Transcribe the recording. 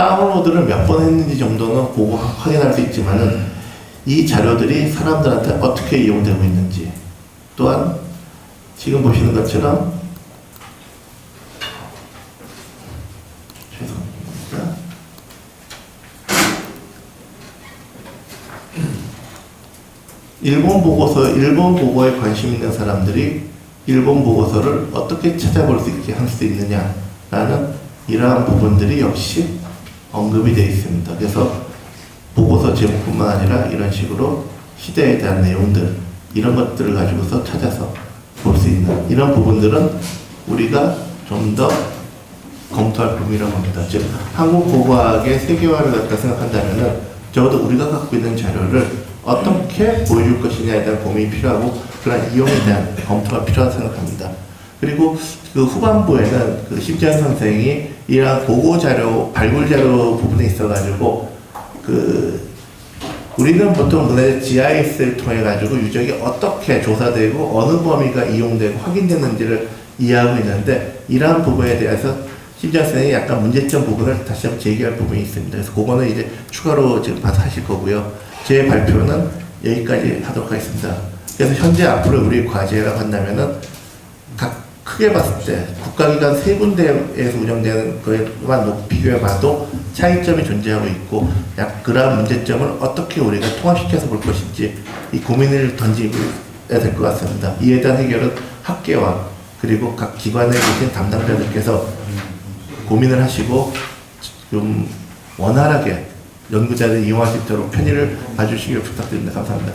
다운로드를 몇 번 했는지 정도는 보고 확인할 수 있지만은 이 자료들이 사람들한테 어떻게 이용되고 있는지 또한 지금 보시는 것처럼 죄송합니다. 일본 보고서, 일본 보고에 관심 있는 사람들이 일본 보고서를 어떻게 찾아볼 수 있게 할 수 있느냐라는 이러한 부분들이 역시 언급이 되어 있습니다. 그래서 보고서 제목뿐만 아니라 이런 식으로 시대에 대한 내용들 이런 것들을 가지고서 찾아서 볼 수 있는 이런 부분들은 우리가 좀 더 검토할 부분이라고 합니다. 즉 한국 고고학의 세계화를 갖다 생각한다면은 적어도 우리가 갖고 있는 자료를 어떻게 보여줄 것이냐에 대한 고민이 필요하고 그런 이용에 대한 검토가 필요하다고 생각합니다. 그리고 그 후반부에는 그 심지현 선생이 이러한 보고 자료, 발굴 자료 부분에 있어가지고 그 우리는 보통 문의 GIS를 통해 가지고 유적이 어떻게 조사되고 어느 범위가 이용되고 확인됐는지를 이해하고 있는데 이러한 부분에 대해서 심지어 선생이 약간 문제점 부분을 다시 한번 제기할 부분이 있습니다. 그래서 그거는 이제 추가로 지금 봐서 하실 거고요. 제 발표는 여기까지 하도록 하겠습니다. 그래서 현재 앞으로 우리 과제라고 한다면은 각 크게 봤을 때 국가기관 세 군데에서 운영되는 놓고 비교해 봐도 차이점이 존재하고 있고 약 그러한 문제점을 어떻게 우리가 통합시켜서 볼 것인지 이 고민을 던지게 될 것 같습니다. 이에 대한 해결은 학계와 그리고 각 기관에 계신 담당자들께서 고민을 하시고 좀 원활하게 연구자를 이용할 수 있도록 편의를 봐주시길 부탁드립니다. 감사합니다.